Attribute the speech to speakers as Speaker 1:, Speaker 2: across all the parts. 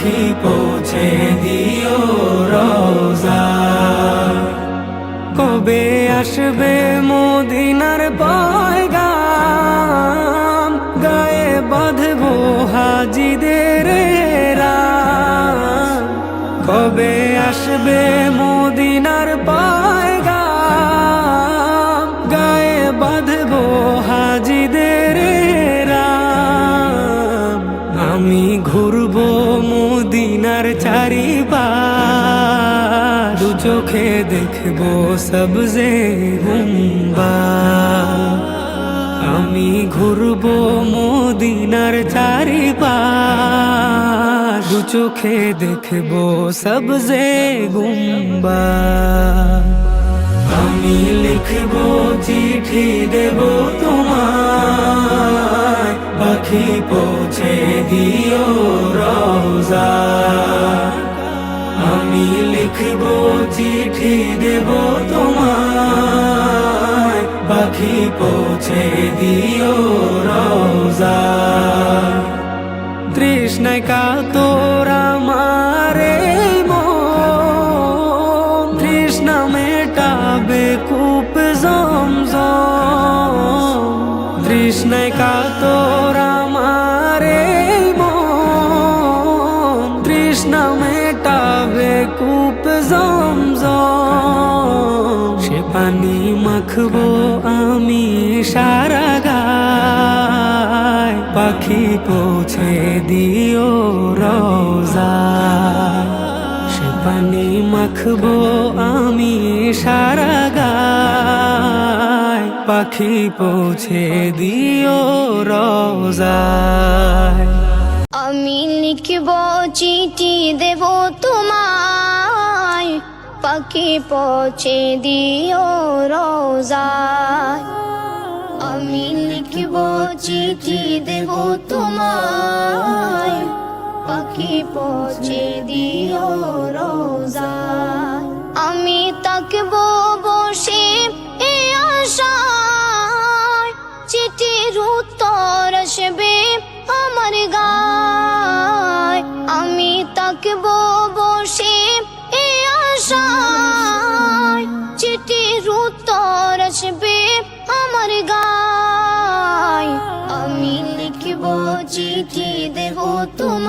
Speaker 1: পাখি পৌঁছে দিও রোজা। কবে আসবে মদিনার পয়গাম? গায়ে বাঁধবো হাজিদের কবে আসবে মদিনার পয়গাম? গায়ে বাঁধবো হাজিদের চোখে দেখব সবজে গুম্বা আমি ঘুরবো মদিনার চারিপাশ দু চোখে দেখব সবজে গুম্বা আমি লিখব চিঠি দেব তোমায় পাখি পৌঁছে দিও রোজা আমি লিখব, চিঠি দেব তোমায়। পাখি পৌঁছে দিও রোজা তৃষ্ণায় কাতর আমারে তৃষ্ণা মেটাবে কূপ জমজম। তৃষ্ণায় কাতর আমারে তৃষ্ণা কূপ জমজম সে পানি মাখবো আমি সারা গায় পাখি পৌঁছে দিও রোজা সে পানি মাখবো আমি সারা গায় পাখি পৌঁছে দিও রোজায়
Speaker 2: আমি লিখব চিঠি দেব তোমায়। পাখি পৌঁছে দিও রোজায় আমি লিখব চিঠি দেব তোমায়। পাখি পৌঁছে দিও রোজায় আমি তাকব বসে এ চিঠির উত্তর আসবে আমার গায়। আমি তাকব বসে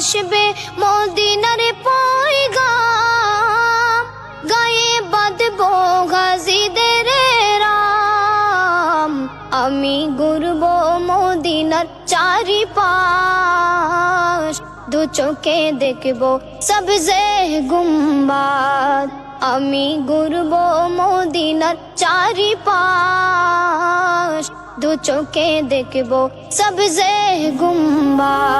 Speaker 2: আসবে মদিনার পয়গাম। গায়ে বাঁধবো গাজিদের রাম। আমি ঘুরব মদিনার চারিপাশ। দু চোখে দেখব সবজে গুম্বাদ আমি ঘুরব মদিনার চারিপাশ। দু চোখে দেখব সবজে গুম্বাদ